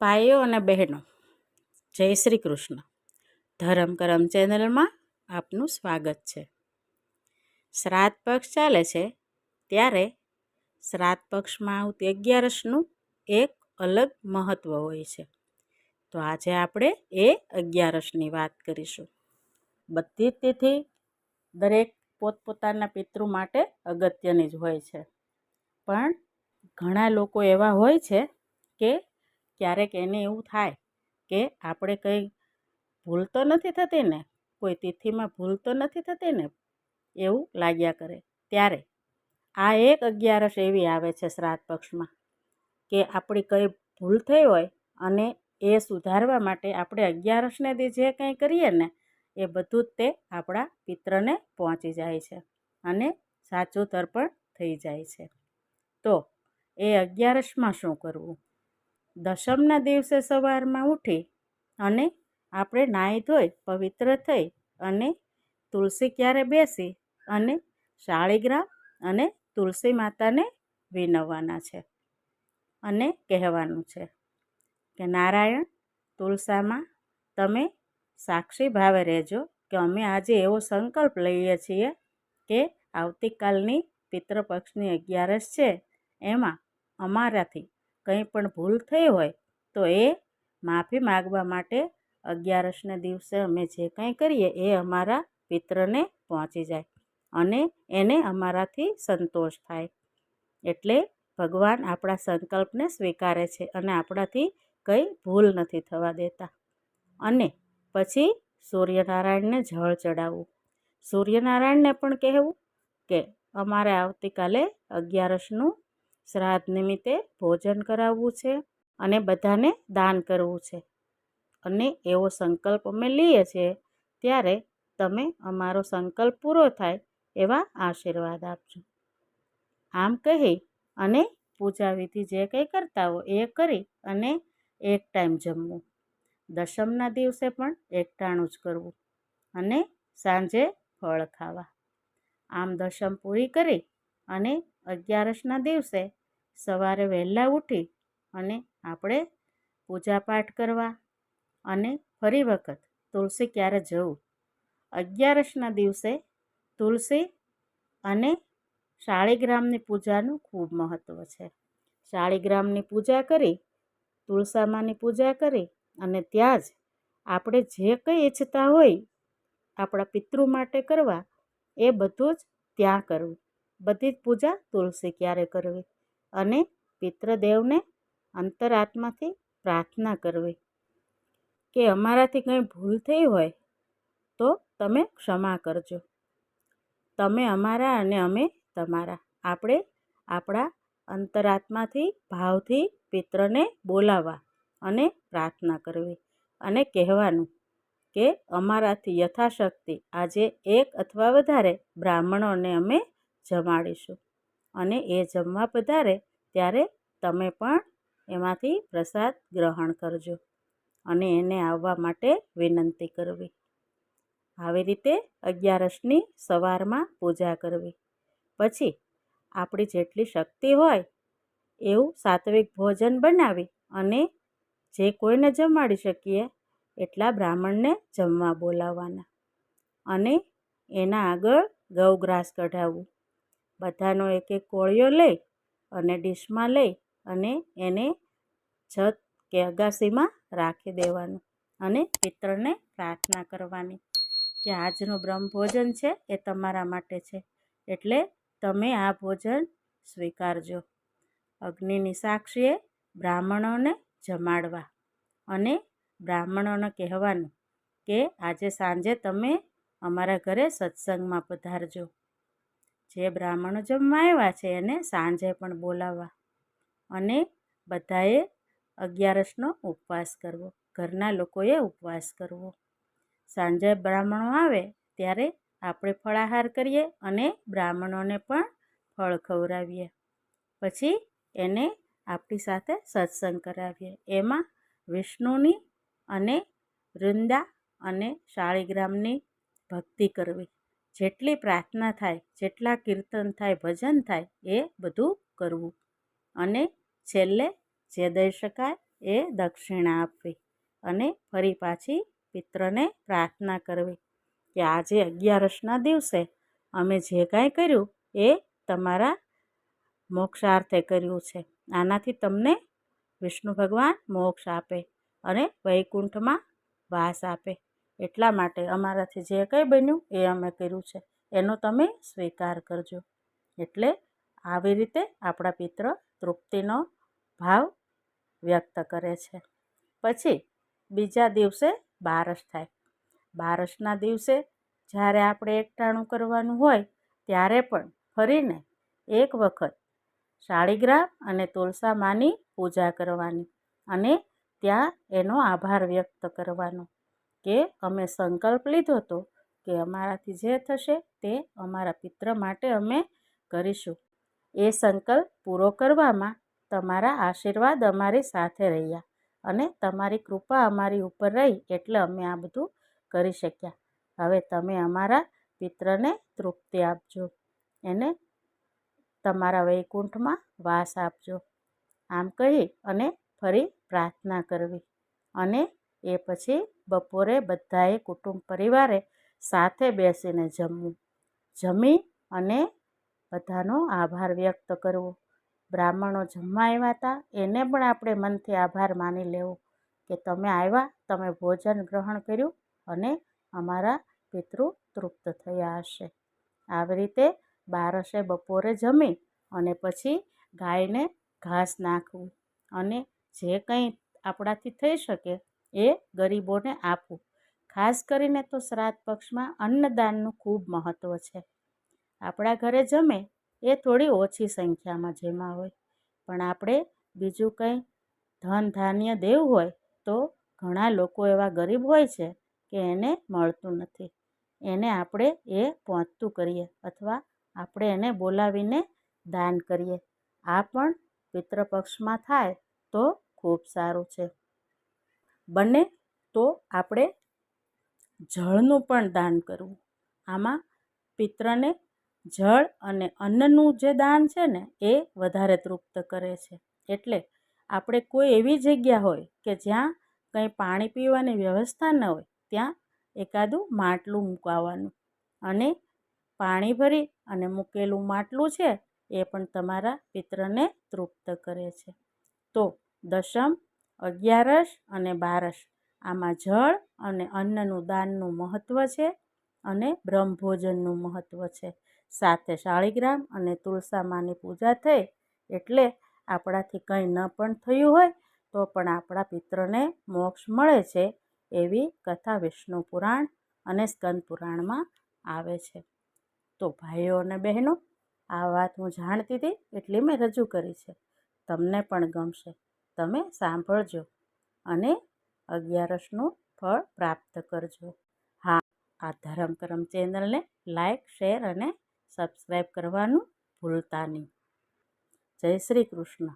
ભાઈઓ અને બહેનો. જય શ્રી કૃષ્ણ. ધરમ કરમ ચેનલમાં આપનું સ્વાગત છે. શ્રાદ્ધ પક્ષ ચાલે છે ત્યારે શ્રાદ્ધ પક્ષમાં આવતી અગિયારસનું એક અલગ મહત્ત્વ હોય છે. તો આજે આપણે એ અગિયારસની વાત કરીશું. બધી જ તિથિ દરેક પોતપોતાના પિતૃ માટે અગત્યની જ હોય છે. પણ ઘણા લોકો એવા હોય છે કે ક્યારેક એને એવું થાય કે આપણે કંઈ ભૂલ તો નથી થતી ને, કોઈ તિથિમાં ભૂલ તો નથી થતી ને, એવું લાગ્યા કરે. ત્યારે આ એક અગિયારસ એવી આવે છે શ્રાદ્ધ પક્ષમાં કે આપણી કંઈ ભૂલ થઈ હોય અને એ સુધારવા માટે આપણે અગિયારસને જે કંઈ કરીએ ને, એ બધું જ તે આપણા પિત્રને પહોંચી જાય છે અને સાચું તર્પણ થઈ જાય છે. તો એ અગિયારસમાં શું કરવું? દશમના દિવસે સવારમાં ઉઠી અને આપણે નાહી ધોઈ, પવિત્ર થઈ અને તુલસી ક્યારે બેસી અને શાળીગ્રામ અને તુલસી માતાને વિનવવાના છે અને કહેવાનું છે કે, નારાયણ, તુલસામાં તમે સાક્ષી ભાવે રહેજો કે અમે આજે એવો સંકલ્પ લઈએ છીએ કે આવતીકાલની પિતૃપક્ષની અગિયારસ છે. એમાં અમારાથી કંઈ પણ ભૂલ થઈ હોય, તો એ માફી માગવા માટે અગિયારસના દિવસે અમે જે કંઈ કરીએ એ અમારા પિત્રને પહોંચી જાય અને એને અમારાથી સંતોષ થાય. એટલે ભગવાન આપણા સંકલ્પને સ્વીકારે છે અને આપણાથી કંઈ ભૂલ નથી થવા દેતા. અને પછી સૂર્યનારાયણને જળ ચડાવવું. સૂર્યનારાયણને પણ કહેવું કે અમારે આવતીકાલે અગિયારસનું શ્રાદ્ધ નિમિત્તે ભોજન કરાવવું છે અને બધાને દાન કરવું છે. અને એવો સંકલ્પ અમે લઈએ છીએ ત્યારે તમે અમારો સંકલ્પ પૂરો થાય એવા આશીર્વાદ આપજો. આમ કહી અને પૂજા વિધિ જે કંઈ કરતા હો એ કરી અને એક ટાઈમ જમવું. દશમના દિવસે પણ એકટાણું જ કરવું અને સાંજે ફળ ખાવા. આમ દશમ પૂરી કરી અને અગિયારસના દિવસે સવારે વહેલા ઉઠી અને આપણે પૂજાપાઠ કરવા અને ફરી વખત તુલસી ક્યારે જવું? અગિયારસના દિવસે તુલસી અને શાળીગ્રામની પૂજાનું ખૂબ મહત્ત્વ છે. શાળીગ્રામની પૂજા કરી, તુલસામાની પૂજા કરી અને ત્યાં જ આપણે જે કંઈ ઈચ્છતા હોય આપણા પિતૃ માટે કરવા એ બધું જ ત્યાં કરવું. બધી જ પૂજા તુલસી ક્યારે કરવી? અને પિતૃદેવને અંતરાત્માથી પ્રાર્થના કરવી. કે અમારાથી કંઈ ભૂલ થઈ હોય, તો તમે ક્ષમા કરજો. તમે અમારા અને અમે તમારા. આપણે આપણા અંતરાત્માથી, ભાવથી પિત્રને બોલાવવા અને પ્રાર્થના કરવી અને કહેવાનું કે અમારાથી યથાશક્તિ આજે એક અથવા વધારે બ્રાહ્મણોને અમે જમાડીશું. અને એ જમવા પધારે ત્યારે તમે પણ એમાંથી પ્રસાદ ગ્રહણ કરજો અને એને આવવા માટે વિનંતી કરવી. આવી રીતે અગિયારસની સવારમાં પૂજા કરવી. પછી આપણી જેટલી શક્તિ હોય એવું સાત્વિક ભોજન બનાવી અને જે કોઈને જમાડી શકીએ એટલા બ્રાહ્મણને જમવા બોલાવવાના અને એના આગળ ગૌગ્રાસ કઢાવવું. બધાનો એક એક કોળિયો લઈ અને ડીશમાં લઈ અને એને છત કે અગાસીમાં રાખી દેવાનું અને પિત્રને પ્રાર્થના કરવાની કે આજનું બ્રહ્મભોજન છે એ તમારા માટે છે. એટલે તમે આ ભોજન સ્વીકારજો. અગ્નિની સાક્ષીએ બ્રાહ્મણોને જમાડવા અને બ્રાહ્મણોને કહેવાનું કે આજે સાંજે તમે અમારા ઘરે સત્સંગમાં પધારજો. જે બ્રાહ્મણો જમવા આવ્યા છે એને સાંજે પણ બોલાવવા અને બધાએ અગિયારસનો ઉપવાસ કરવો. ઘરના લોકોએ ઉપવાસ કરવો. સાંજે બ્રાહ્મણો આવે ત્યારે આપણે ફળાહાર કરીએ અને બ્રાહ્મણોને પણ ફળ ખવડાવીએ. પછી એને આપણી સાથે સત્સંગ કરાવીએ. એમાં વિષ્ણુની અને વૃંદા અને શાળીગ્રામની ભક્તિ કરવી. જેટલી પ્રાર્થના થાય, જેટલા કીર્તન થાય, ભજન થાય, એ બધું કરવું. અને છેલ્લે જે દઈ શકાય એ દક્ષિણા આપવી અને ફરી પાછી પિત્રને પ્રાર્થના કરવી કે આજે અગિયારસના દિવસે અમે જે કાંઈ કર્યું એ તમારા મોક્ષાર્થે કર્યું છે. આનાથી તમને વિષ્ણુ ભગવાન મોક્ષ આપે અને વૈકુંઠમાં વાસ આપે. એટલા માટે અમારાથી જે કંઈ બન્યું એ અમે કર્યું છે. એનો તમે સ્વીકાર કરજો. એટલે આવી રીતે આપણા પિત્ર તૃપ્તિનો ભાવ વ્યક્ત કરે છે. પછી બીજા દિવસે બારસ થાય. બારસના દિવસે જ્યારે આપણે એકટાણું કરવાનું હોય ત્યારે પણ ફરીને એક વખત શાળીગ્રામ અને તુલસા માની પૂજા કરવાની અને ત્યાં એનો આભાર વ્યક્ત કરવાનો. કે અમે સંકલ્પ લીધો હતો કે અમારાથી જે થશે તે અમારા પિત્ર માટે અમે કરીશું. એ સંકલ્પ પૂરો કરવામાં તમારા આશીર્વાદ અમારી સાથે રહ્યા અને તમારી કૃપા અમારી ઉપર રહી એટલે અમે આ બધું કરી શક્યા. હવે તમે અમારા પિત્રને તૃપ્તિ આપજો. એને તમારા વૈકુંઠમાં વાસ આપજો. આમ કહી અને ફરી પ્રાર્થના કરવી અને એ પછી બપોરે બધાએ કુટુંબ પરિવારે સાથે બેસીને જમવું. જમી અને બધાનો આભાર વ્યક્ત કરવો. બ્રાહ્મણો જમવા આવ્યા હતા. એને પણ આપણે મનથી આભાર માની લેવો કે તમે આવ્યા, તમે ભોજન ગ્રહણ કર્યું અને અમારા પિતૃ તૃપ્ત થયા હશે. આવી રીતે બારસે બપોરે જમી અને પછી ગાયને ઘાસ નાખવું અને જે કંઈ આપણાથી થઈ શકે એ ગરીબોને આપવું. ખાસ કરીને તો શ્રાદ્ધ પક્ષમાં અન્નદાનનું ખૂબ મહત્ત્વ છે. આપણા ઘરે જમે એ થોડી ઓછી સંખ્યામાં જેમાં હોય. પણ આપણે બીજું કંઈ ધન ધાન્ય દેવું હોય તો ઘણા લોકો એવા ગરીબ હોય છે કે એને મળતું નથી. એને આપણે એ પહોંચતું કરીએ અથવા આપણે એને બોલાવીને દાન કરીએ. આ પણ પિતૃપક્ષમાં થાય તો ખૂબ સારું છે. બને તો આપણે જળનું પણ દાન કરવું. આમાં પિત્રને જળ અને અન્નનું જે દાન છે ને, એ વધારે તૃપ્ત કરે છે. એટલે આપણે કોઈ એવી જગ્યા હોય કે જ્યાં કંઈ પાણી પીવાની વ્યવસ્થા ન હોય, ત્યાં એકાદું માટલું મૂકાવવાનું અને પાણી ભરી અને મૂકેલું માટલું છે, એ પણ તમારા પિત્રને તૃપ્ત કરે છે. તો દશમ અગિયારસ અને બારસ. આમાં જળ અને અન્નનું દાનનું મહત્ત્વ છે અને બ્રહ્મભોજનનું મહત્ત્વ છે. સાથે શાળીગ્રામ અને તુલસામાની પૂજા થઈ એટલે આપણાથી કંઈ ન પણ થયું હોય તો પણ આપણા પિત્રને મોક્ષ મળે છે એવી કથા વિષ્ણુ પુરાણ અને સ્કંદ પુરાણમાં આવે છે. તો ભાઈઓ અને બહેનો, આ વાત હું જાણતી હતી એટલે મેં રજૂ કરી છે. તમને પણ ગમશે. તમે સાંભળજો અને અગિયારસનું ફળ પ્રાપ્ત કરજો. હા, આ ધરમ કરમ ચેનલને લાઇક શેર અને સબસ્ક્રાઈબ કરવાનું ભૂલતા નહીં. જય શ્રી કૃષ્ણ.